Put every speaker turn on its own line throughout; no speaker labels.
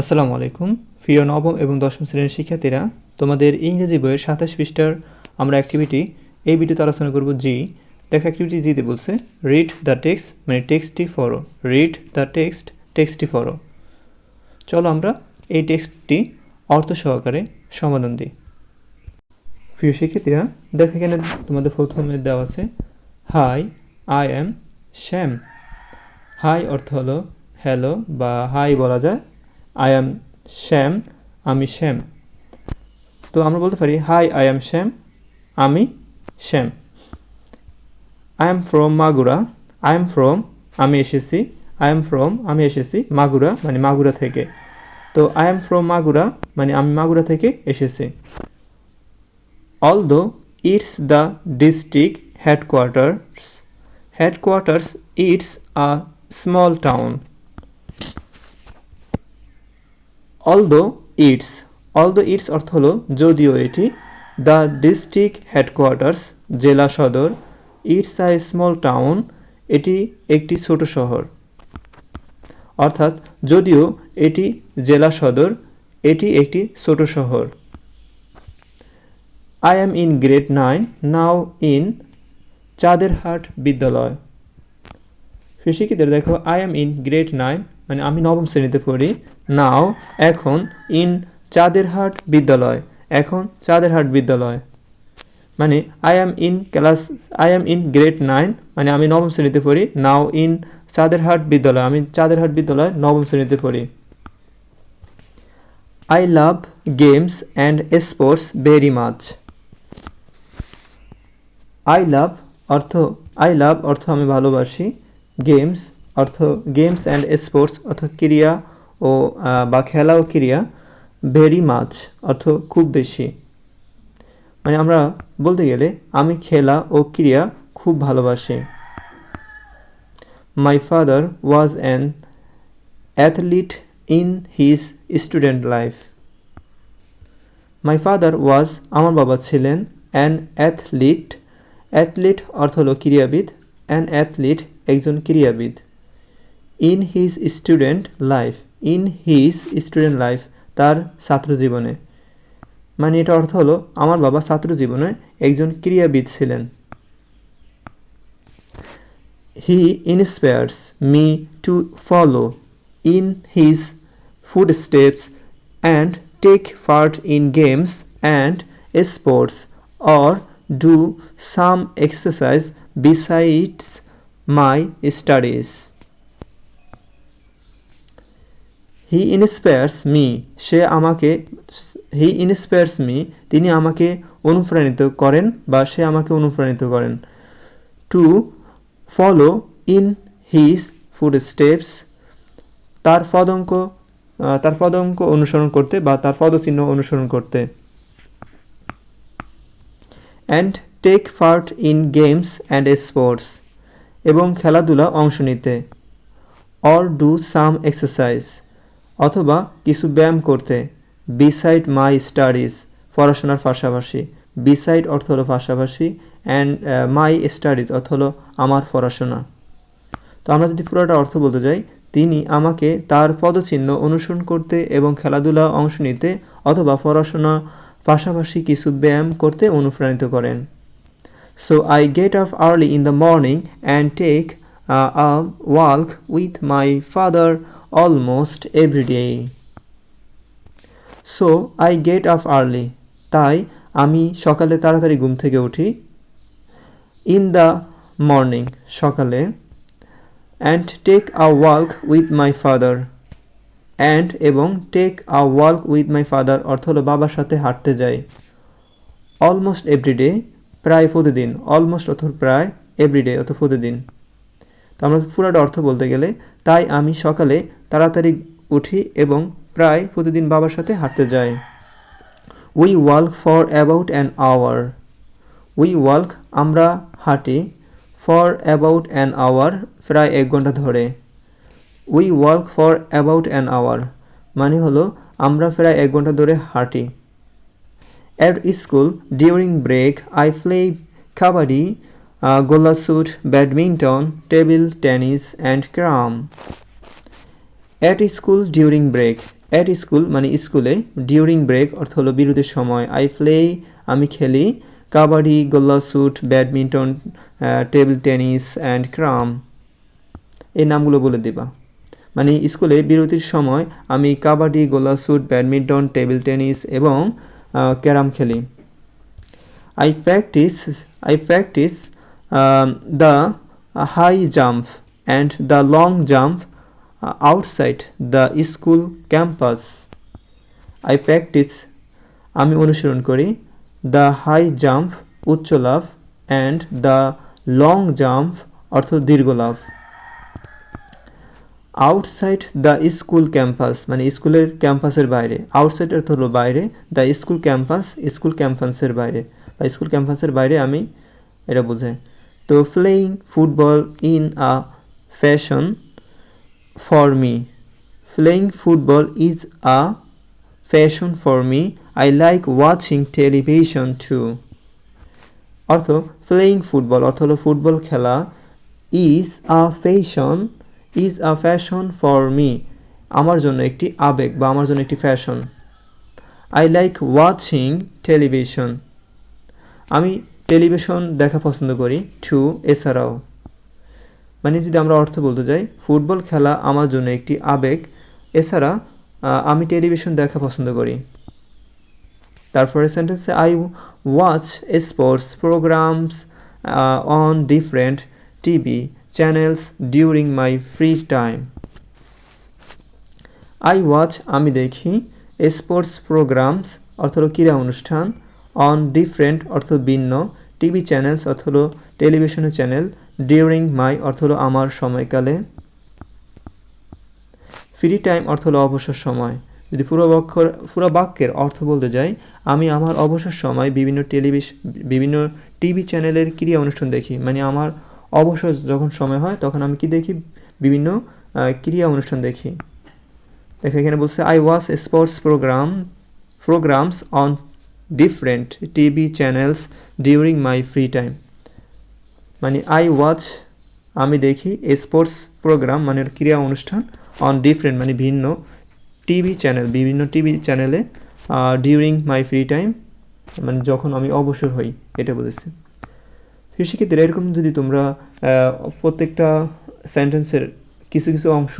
আসসালামু আলাইকুম। প্রিয় নবম এবং দশম শ্রেণির শিক্ষার্থীরা, তোমাদের ইংরেজি বইয়ের সাতাশ পৃষ্ঠার আমরা অ্যাক্টিভিটি এই ভিডিওতে আলোচনা করব জি দেখো অ্যাক্টিভিটি জিতে বলছে রিড দ্য টেক্সট মানে টেক্সটটি ফরো রিড দ্য টেক্সট টেক্সটটি ফরো চলো আমরা এই টেক্সটটি অর্থ সহকারে সমাধান দিই। প্রিয় শিক্ষার্থীরা, দেখো এখানে তোমাদের প্রথমে দেওয়া আছে hi I am Shyam hi অর্থ হলো হ্যালো বা হাই বলা যায়। আই অ্যাম শ্যাম আমি শ্যাম তো আমরা বলতে পারি হাই আই অ্যাম শ্যাম আমি Shyam I am from Magura I am from আমি এসেছি আই এম ফ্রম আমি এসেছি মাগুরা মানে মাগুরা থেকে। তো আই এম ফ্রম মাগুরা মানে আমি মাগুরা থেকে এসেছি। Although it's the district headquarters headquarters it's a small town although it's although it's অর্থ হলো যদিও এটি দ্য ডিস্ট্রিক্ট হেডকোয়ার্টার্স জেলা সদর ইটস আ স্মল টাউন এটি একটি ছোট শহর। অর্থাৎ যদিও এটি জেলা সদর, এটি একটি ছোট শহর। I am in grade nine now in Chanderhat বিদ্যালয়। শিক্ষিতদের দেখো I am in grade nine মানে আমি নবম শ্রেণীতে পড়ি। নাও, এখন ইন চাঁদেরহাট বিদ্যালয়, এখন চাঁদেরহাট বিদ্যালয়। মানে I am in class I am in grade nine মানে আমি নবম শ্রেণীতে পড়ি, নাও ইন চাঁদেরহাট বিদ্যালয়, আমি চাঁদেরহাট বিদ্যালয় নবম শ্রেণীতে পড়ি। I love games and sports very much I love অর্থ আই লাভ অর্থ আমি ভালোবাসি গেমস অর্থ গেমস অ্যান্ড স্পোর্টস, অর্থ ক্রিয়া ও বা খেলা ও ক্রিয়া ভেরি মাচ, অর্থ খুব বেশি। মানে আমরা বলতে গেলে আমি খেলা ও ক্রিয়া খুব ভালোবাসি। My father was an athlete in his student life my father was আমার বাবা ছিলেন অ্যান অ্যাথলিট অ্যাথলিট অর্থ হলো ক্রীড়াবিদ। অ্যান অ্যাথলিট একজন ক্রীড়াবিদ। In his student life, in his student life, তার ছাত্র জীবনে মানে এটা অর্থ হলো, আমার বাবা ছাত্র জীবনে একজন ক্রীড়াবিদ ছিলেন। He inspires me to follow in his footsteps and take part in games and sports or do some exercise besides my studies he inspires me সে আমাকে হি ইন্সপায়ার্স মি তিনি আমাকে অনুপ্রাণিত করেন বা সে আমাকে অনুপ্রাণিত করেন। To follow in his footsteps তার পদঙ্ক তার পদঙ্ক অনুসরণ করতে বা তার পদচিহ্ন অনুসরণ করতে। And take part in games and sports এবং খেলাধুলা অংশ নিতে। অর ডু সাম এক্সারসাইজ অথবা কিছু ব্যায়াম করতে বিসাইড মাই স্টাডিজ পড়াশোনার পাশাপাশি বিসাইড অর্থ হলো পাশাপাশি অ্যান্ড মাই স্টাডিজ অর্থ হলো আমার পড়াশোনা। তো আমরা যদি পুরোটা অর্থ বলতে যাই, তিনি আমাকে তার পদচিহ্ন অনুসরণ করতে এবং খেলাধুলা অংশ নিতে অথবা পড়াশোনা পাশাপাশি কিছু ব্যায়াম করতে অনুপ্রাণিত করেন। So I get up early in the morning and take a walk with my father almost every day so I get up early তাই আমি সকালে তাড়াতাড়ি ঘুম থেকে উঠি। ইন দ্য মর্নিং সকালে। And take a walk with my father and এবং take a walk with my father অর্থ হলো বাবার সাথে হাঁটতে যাই। অলমোস্ট এভরিডে প্রায় প্রতিদিন। অলমোস্ট অর্থ প্রায় এভরিডে অর্থ প্রতিদিন। তো আমরা পুরোটা অর্থ বলতে গেলে, তাই আমি সকালে তাড়াতাড়ি উঠি এবং প্রায় প্রতিদিন বাবার সাথে হাঁটতে যাই। We work for about an hour we work আমরা হাঁটি ফর অ্যাবাউট অ্যান আওয়ার প্রায় এক ঘণ্টা ধরে। We work for about an hour মানে হলো আমরা প্রায় এক ঘণ্টা ধরে হাঁটি। At school during break I play kabaddi গোলা shoot badminton table tennis and carrom at school during break at school মানে স্কুলে ডিউরিং ব্রেক অর্থ হলো বিরতির সময়। আই প্লে আমি খেলি। কাবাডি, গোল্লা shoot badminton table tennis and carrom এই নামগুলো বলে দিবা। মানে স্কুলে বিরতির সময় আমি কাবাডি গোলা শুট ব্যাডমিন্টন টেবিল টেনিস এবং ক্যারাম খেলি। I practice I practice the high jump and the long jump outside the school campus I practice আমি অনুসরণ করি দ্য হাই জাম্প উচ্চ লাভ অ্যান্ড দ্য লং জাম্প অর্থ দীর্ঘ লাভ আউটসাইড দ্য স্কুল ক্যাম্পাস মানে স্কুলের ক্যাম্পাসের বাইরে। আউটসাইড অর্থ হলো বাইরে দ্য স্কুল ক্যাম্পাস স্কুল ক্যাম্পাসের বাইরে। বা স্কুল ক্যাম্পাসের বাইরে আমি এটা বোঝাই। তো playing football in a fashion for me playing football is a fashion for me I like watching television too অর্থ প্লেয়িং ফুটবল অর্থ হলো ফুটবল খেলা is a fashion is a fashion for me আমার জন্য একটি আবেগ বা আমার জন্য একটি fashion I like watching television আমি টেলিভিশন দেখা পছন্দ করি টু এছাড়াও। মানে যদি আমরা অর্থ বলতে যাই, ফুটবল খেলা আমার জন্য একটি আবেগ। এছাড়া আমি টেলিভিশন দেখা পছন্দ করি। তারপরে সেন্টেন্সে I watch sports programmes on different TV channels during my free time I watch আমি দেখি স্পোর্টস প্রোগ্রামস অর্থ ক্রীড়া অনুষ্ঠান অন ডিফারেন্ট অর্থ ভিন্ন টিভি চ্যানেলস অর্থ হলো টেলিভিশনের চ্যানেল ডিউরিং মাই অর্থ হলো আমার সময়কালে। ফ্রি টাইম অর্থ হলো অবসর সময়। যদি পুরো বাক্য পুরো বাক্যের অর্থ বলতে যাই, আমি আমার অবসর সময় বিভিন্ন টেলিভিশন বিভিন্ন টিভি চ্যানেলের ক্রিয়া অনুষ্ঠান দেখি। মানে আমার অবসর যখন সময় হয়, তখন আমি কি দেখি? বিভিন্ন ক্রিয়া অনুষ্ঠান দেখি। দেখো, এখানে বলছে I watch sports programme programmes on different TV channels during my free time মানে আই ওয়াচ আমি দেখি স্পোর্টস প্রোগ্রাম মানে ক্রীড়া অনুষ্ঠান অন ডিফারেন্ট মানে ভিন্ন টিভি চ্যানেল বিভিন্ন টিভি চ্যানেলে ডিউরিং মাই ফ্রি টাইম মানে যখন আমি অবসর হই, এটা বলেছি। সেক্ষেত্রে এরকম যদি তোমরা প্রত্যেকটা সেন্টেন্সের কিছু কিছু অংশ,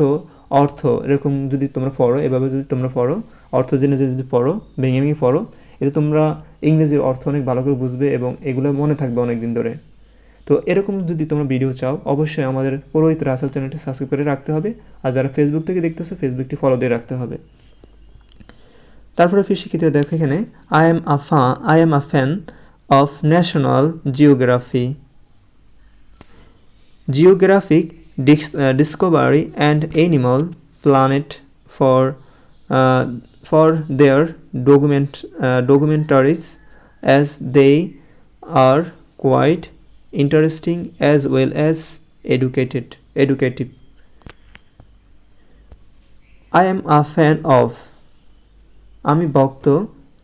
অর্থ এরকম যদি তোমরা পড়ো, এভাবে যদি তোমরা পড়ো, অর্থ জেনে যদি পড়ো, ভেঙে ভেঙে পড়ো, এতে তোমরা ইংরেজির অর্থ অনেক ভালো করে বুঝবে এবং এগুলো মনে থাকবে অনেক দিন ধরে। তো এরকম যদি তোমরা ভিডিও চাও, অবশ্যই আমাদের পুরোহিত রাসেল চ্যানেলটি সাবস্ক্রাইব করে রাখতে হবে। আর যারা ফেসবুক থেকে দেখতেছো ফেসবুকটি ফলো দিয়ে রাখতে হবে। তারপরে ফির শিক্ষিতরা দেখো এখানে I am a fa I am a fan of National Geography Geographic Discovery and Animal Planet for for their document documentaries as they are quite interesting as well as educated, educative. I am a fan of, আমি ভক্ত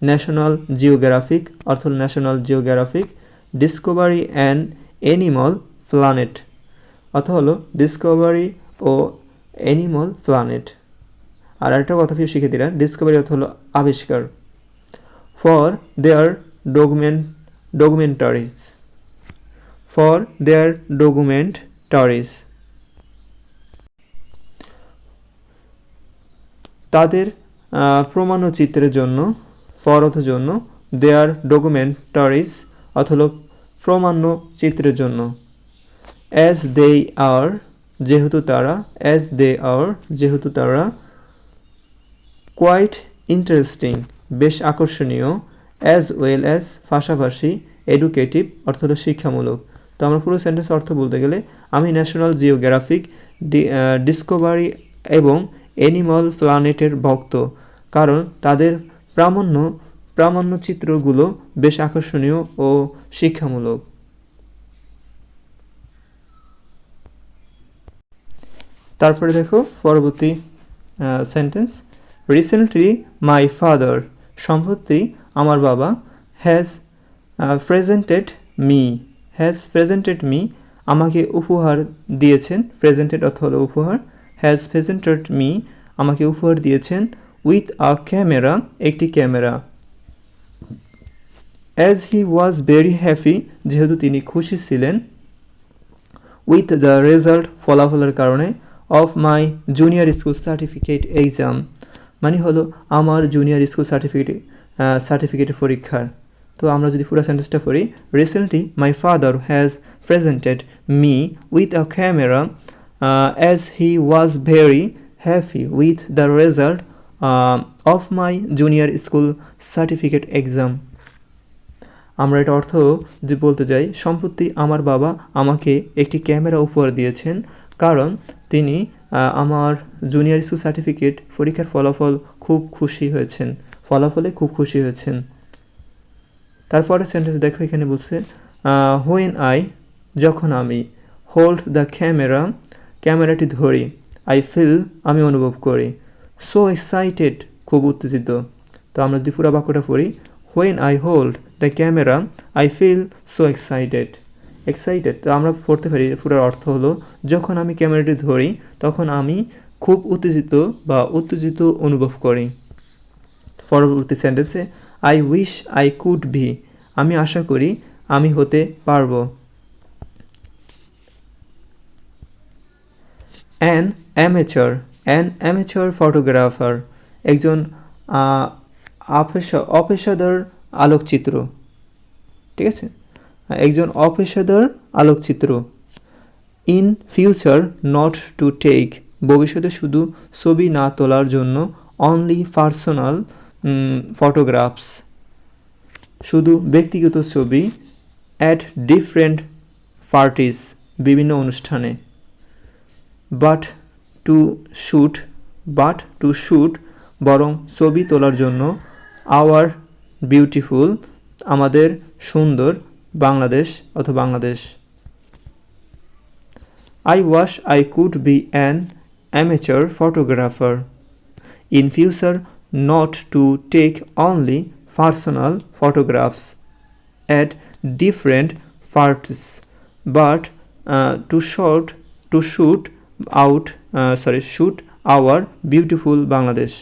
National Geographic অর্থ National Geographic Discovery and Animal Planet অর্থ হলো Discovery ও Animal Planet আর একটা কথা ফির শিখে দিলেন ডিসকভারি অর্থ হলো আবিষ্কার। For their document documentaries for their document tories তাদের প্রমাণচিত্রের জন্য ফরথ জন্য দেয়ার ডকুমেন্টারিজ অথবা প্রমাণ্য চিত্রের জন্য। অ্যাজ দে আর যেহেতু তারা অ্যাজ দে আর যেহেতু তারা কোয়াইট ইন্টারেস্টিং বেশ আকর্ষণীয় অ্যাজ ওয়েল অ্যাজ পাশাপাশি এডুকেটিভ অর্থ শিক্ষামূলক। তো আমার পুরো সেন্টেন্স অর্থ বলতে গেলে আমি ন্যাশনাল জিওগ্রাফিক ডিসকভারি এবং অ্যানিমাল প্ল্যানেটের ভক্ত। কারণ তাদের প্রামাণ্য প্রামাণ্য চিত্রগুলো বেশ আকর্ষণীয় ও শিক্ষামূলক। তারপরে দেখো পরবর্তী সেন্টেন্স রিসেন্টলি মাই ফাদার সম্প্রতি আমার বাবা has presented me has presented me আমাকে উপহার দিয়েছেন প্রেজেন্টেড অর্থ হলো উপহার হ্যাজ প্রেজেন্টেড মি আমাকে উপহার দিয়েছেন উইথ আ ক্যামেরা একটি camera. As he was very happy যেহেতু তিনি খুশি ছিলেন উইথ দ্য রেজাল্ট ফলাফলের কারণে of my junior school certificate exam মানে হলো আমার জুনিয়র স্কুল সার্টিফিকেট সার্টিফিকেটের পরীক্ষার। তো আমরা যদি পুরো সেন্টেন্সটা পড়ি recently my father has presented me with a camera as he was very happy with the result of my junior school certificate exam আমরা এটা অর্থ যদি বলতে যাই, সম্প্রতি আমার বাবা আমাকে একটি ক্যামেরা উপহার দিয়েছেন, কারণ তিনি আমার জুনিয়র স্কুল সার্টিফিকেট পরীক্ষার ফলাফল খুব খুশি হয়েছেন। ফলাফলে খুব খুশি হয়েছেন। তারপরে সেন্টেন্স দেখো, এখানে বলছে হোয়েন আই যখন আমি হোল্ড দ্য ক্যামেরা ক্যামেরাটি ধরি আই ফিল আমি অনুভব করি। সো এক্সাইটেড খুব উত্তেজিত। তো আমরা যদি পুরো বাক্যটা পড়ি when I hold the camera I feel so excited excited তো আমরা পড়তে পারি, পুরো অর্থ হলো, যখন আমি ক্যামেরাটি ধরি, তখন আমি খুব উত্তেজিত বা উত্তেজিত অনুভব করি। পরবর্তী সেন্টেন্সে I wish I could be আমি আশা করি আমি হতে পারব। An amateur an amateur photographer একজন অপেশা- অপেশাদার আলোকচিত্র। ঠিক আছে? একজন অপেশাদার আলোকচিত্র। In future not to take ভবিষ্যতে শুধু ছবি না তোলার জন্য অনলি পার্সোনাল ফটোগ্রাফস শুধু ব্যক্তিগত ছবি অ্যাট ডিফারেন্ট পার্টিস বিভিন্ন অনুষ্ঠানে but to shoot but to shoot বরং ছবি তোলার জন্য আওয়ার বিউটিফুল আমাদের সুন্দর বাংলাদেশ অথবা Bangladesh I wish I could be an amateur photographer. In future, not to take only personal photographs at different parties, but uh, to shoot to shoot out uh, sorry shoot our beautiful Bangladesh.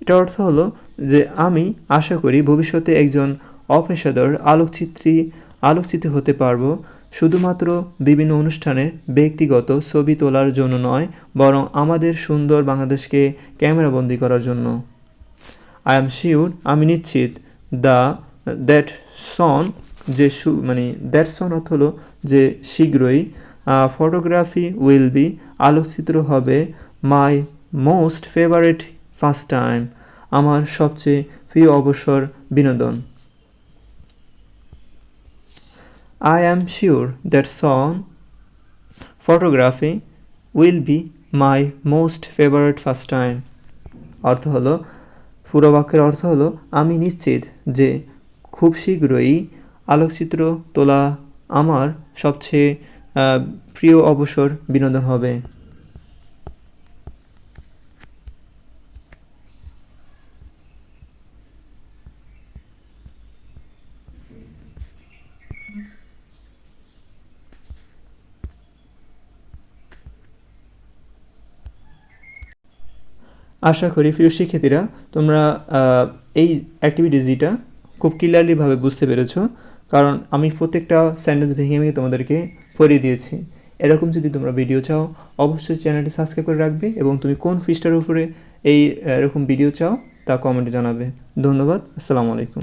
এটার অর্থ হলো যে আমি আশা করি ভবিষ্যতে একজন অপেশাদার আলোকচিত্রী আলোকচিত্রী হতে পারব শুধুমাত্র বিভিন্ন অনুষ্ঠানে ব্যক্তিগত ছবি তোলার জন্য নয়, বরং আমাদের সুন্দর বাংলাদেশকে ক্যামেরাবন্দি করার জন্য। আই এম শিওর আমি নিশ্চিত দ্য দ্যাট সন যে সু মানে দ্যাট সন অর্থ হলো যে শীঘ্রই ফটোগ্রাফি উইল বি আলোকচিত্র হবে my most favourite first time আমার সবচেয়ে প্রিয় অবসর বিনোদন। I am sure that soon photography will be my most favorite first time. অর্থ হলো, পুরো বাক্যের অর্থ হলো, আমি নিশ্চিত যে খুব শীঘ্রই আলোকচিত্র তোলা আমার সবচেয়ে প্রিয় অবসর বিনোদন হবে আশা করি প্রিয় শিক্ষার্থীরা, তোমরা এই অ্যাক্টিভিটিসটা খুব ক্লিয়ারলিভাবে বুঝতে পেরেছ। কারণ আমি প্রত্যেকটা সেন্টেন্স ভেঙে ভেঙে তোমাদেরকে পড়িয়ে দিয়েছি। এরকম যদি তোমরা ভিডিও চাও, অবশ্যই চ্যানেলটি সাবস্ক্রাইব করে রাখবে এবং তুমি কোন পৃষ্ঠার উপরে এই, এরকম ভিডিও চাও, তা কমেন্টে জানাবে। ধন্যবাদ, আসসালামু আলাইকুম।